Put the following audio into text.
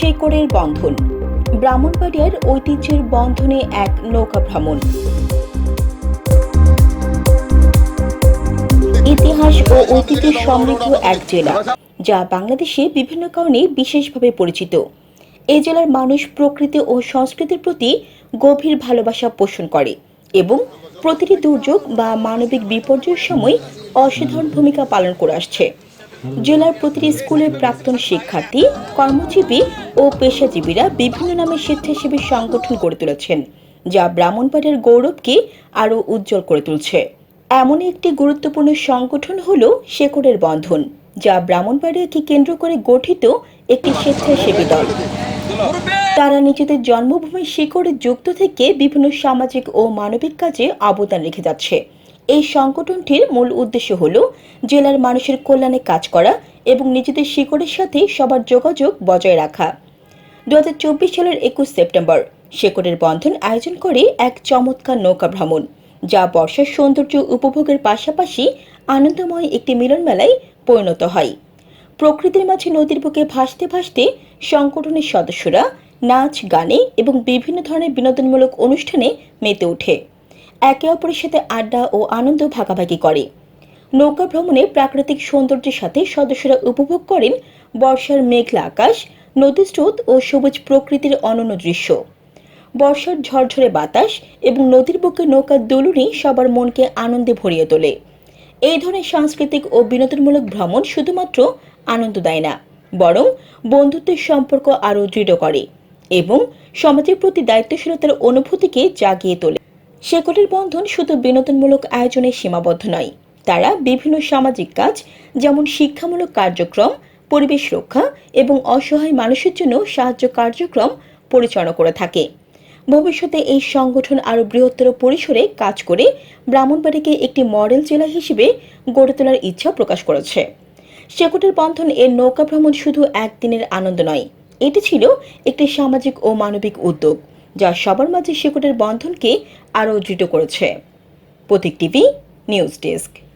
শেকড়ের বন্ধন, ব্রাহ্মণবাড়িয়ার ঐতিহ্যের বন্ধনে এক নৌকা ভ্রমণ। ইতিহাস ও ঐতিহ্য সমৃদ্ধ এক জেলা, যা বাংলাদেশে বিভিন্ন কারণে বিশেষভাবে পরিচিত। এই জেলার মানুষ প্রকৃতি ও সংস্কৃতির প্রতি গভীর ভালোবাসা পোষণ করে এবং প্রতিটি দুর্যোগ বা মানবিক বিপর্যয়ের সময় অসাধারণ ভূমিকা পালন করে আসছে। জেলার প্রতিটি স্কুলের প্রাক্তন শিক্ষার্থী, কর্মজীবী ও পেশাজীবীরা বিভিন্ন নামে স্বেচ্ছাসেবী সংগঠন গড়ে তুলেছেন, যা ব্রাহ্মণবাড়িয়ার গৌরবকে আরও উজ্জ্বল করে তুলছে। এমন একটি গুরুত্বপূর্ণ সংগঠন হল শেকড়ের বন্ধন, যা ব্রাহ্মণবাড়িয়াকে কেন্দ্র করে গঠিত একটি স্বেচ্ছাসেবী দল। তারা নিজেদের জন্মভূমির শিকড়ে যুক্ত থেকে বিভিন্ন সামাজিক ও মানবিক কাজে অবদান রেখে যাচ্ছে। এই সংগঠনটির মূল উদ্দেশ্য হল জেলার মানুষের কল্যাণে কাজ করা এবং নিজেদের শিকড়ের সাথে সবার যোগাযোগ বজায় রাখা। দু হাজার চব্বিশ সালের একুশ সেপ্টেম্বর, শেকড়ের বন্ধন আয়োজন করে এক চমৎকার নৌকা ভ্রমণ, যা বর্ষার সৌন্দর্য উপভোগের পাশাপাশি আনন্দময় একটি মিলন মেলায় পরিণত হয়। প্রকৃতির মাঝে নদীর বুকে ভাসতে ভাসতে সংগঠনের সদস্যরা নাচ, গানে এবং বিভিন্ন ধরনের বিনোদনমূলক অনুষ্ঠানে মেতে ওঠে। একে অপরের সাথে আড্ডা ও আনন্দ ভাগাভাগি করে। নৌকা ভ্রমণে প্রাকৃতিক সৌন্দর্যের সাথে সদস্যরা উপভোগ করেন বর্ষার মেঘলা আকাশ, নদী স্রোত ও সবুজ প্রকৃতির অনন্য দৃশ্য। বর্ষার ঝরঝরে বাতাস এবং নদীর বুকে নৌকার দোলুনি সবার মনকে আনন্দে ভরিয়ে তোলে। এই ধরনের সাংস্কৃতিক ও বিনোদনমূলক ভ্রমণ শুধুমাত্র আনন্দ দেয় না, বরং বন্ধুত্বের সম্পর্ক আরও দৃঢ় করে এবং সমাজের প্রতি দায়িত্বশীলতার অনুভূতিকে জাগিয়ে তোলে। শেকড়ের বন্ধন শুধু বিনোদনমূলক আয়োজনে সীমাবদ্ধ নয়, তারা বিভিন্ন সামাজিক কাজ, যেমন শিক্ষামূলক কার্যক্রম, পরিবেশ রক্ষা এবং অসহায় মানুষের জন্য সাহায্য কার্যক্রম পরিচালনা করে থাকে। ভবিষ্যতে এই সংগঠন আরও বৃহত্তর পরিসরে কাজ করে ব্রাহ্মণবাড়িকে একটি মডেল জেলা হিসেবে গড়ে তোলার ইচ্ছা প্রকাশ করেছে। শেকটের বন্ধন এর নৌকা ভ্রমণ শুধু একদিনের আনন্দ নয়, এটি ছিল একটি সামাজিক ও মানবিক উদ্যোগ। যা সবার মাঝে শেকটের বন্ধনকে আরও দৃঢ় করেছে। Protik TV news desk.